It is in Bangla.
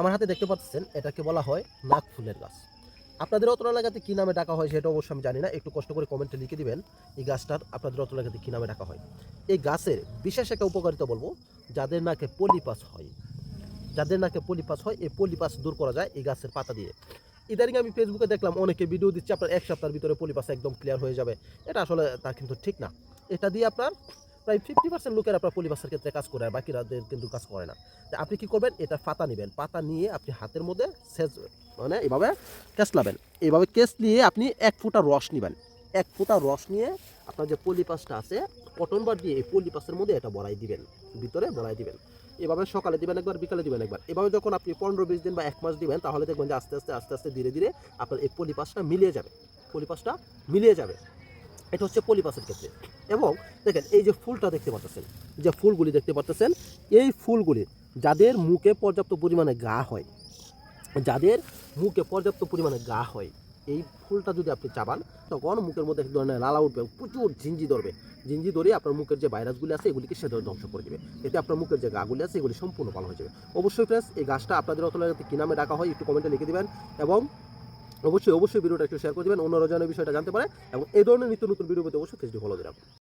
আমার হাতে দেখতে পাচ্ছেন, এটাকে বলা হয় নাক ফুলের গাছ। আপনাদের অত এলাকাতে কী নামে ডাকা হয় সেটা অবশ্যই আমি জানি না, একটু কষ্ট করে কমেন্টে লিখে দিবেন, এই গাছটার আপনাদের অত এলাকাতে কী নামে ডাকা হয়। এই গাছের বিশেষ একটা উপকারিতা বলব, যাদের নাকে পলিপাস হয়, যাদের নাকে পলিপাস হয়, এই পলিপাস দূর করা যায় এই গাছের পাতা দিয়ে। ইদানিং আমি ফেসবুকে দেখলাম, অনেকে ভিডিও দিচ্ছে, আপনার এক সপ্তাহের ভিতরে পলিপাস একদম ক্লিয়ার হয়ে যাবে। এটা আসলে তা কিন্তু ঠিক না। এটা দিয়ে আপনার প্রায় ফিফটি পার্সেন্ট লোকের আপনার পলিপাসের ক্ষেত্রে কাজ করে আর বাকিরাদের কিন্তু কাজ করে না। আপনি কি করবেন? এটা পাতা নেবেন। পাতা নিয়ে আপনি হাতের মধ্যে সেচ মানে এভাবে কেসলাবেন এইভাবে কেস নিয়ে আপনি এক ফুটা রস নেবেন। এক ফুটা রস নিয়ে আপনার যে পলিপাসটা আছে, কটন বার দিয়ে এই পলিপাসের মধ্যে এটা বড়াই দিবেন, ভিতরে বড়াই দিবেন। এভাবে সকালে দিবেন একবার, বিকালে দিবেন একবার। এভাবে যখন আপনি পনেরো বিশ দিন বা এক মাস দিবেন, তাহলে দেখবেন যে আস্তে আস্তে আস্তে আস্তে, ধীরে ধীরে আপনার এই পলিপাসটা মিলিয়ে যাবে। পলিপাসটা মিলিয়ে যাবে। এটা হচ্ছে পলিপাসের ক্ষেত্রে। এবং দেখেন, এই যে ফুলটা দেখতে পাচ্ছেন যে ফুলগুলি দেখতে পাচ্ছেন এই ফুলগুলি যাদের মুখে পর্যাপ্ত পরিমাণে গা হয়, যাদের মুখে পর্যাপ্ত পরিমাণে গা হয়, এই ফুলটা যদি আপনি চাবান, তখন মুখের মধ্যে এক ধরনের লালা উঠবে, প্রচুর ঝিঞ্জি ধরবে। ঝিঞ্জি ধরে আপনার মুখের যে ভাইরাসগুলি আছে, এগুলিকে সে ধরে ধ্বংস করে দেবে। এতে আপনার মুখের যে গাগুলি আছে, এগুলি সম্পূর্ণ ভালো হয়ে যাবে। অবশ্যই ফ্রেন্ডস এই গাছটা আপনাদের অতলাতে কী নামে ডাকা হয়, একটু কমেন্টে লিখে দেবেন। এবং অবশ্যই অবশ্যই ভিডিওটা একটু শেয়ার করে দেবেন। অন্যরা যেন বিষয়টা জানতে পারে এবং এই ধরনের নিত্য নতুন ভিডিও পেতে অবশ্যই ফেসবুক ফলো দিলাম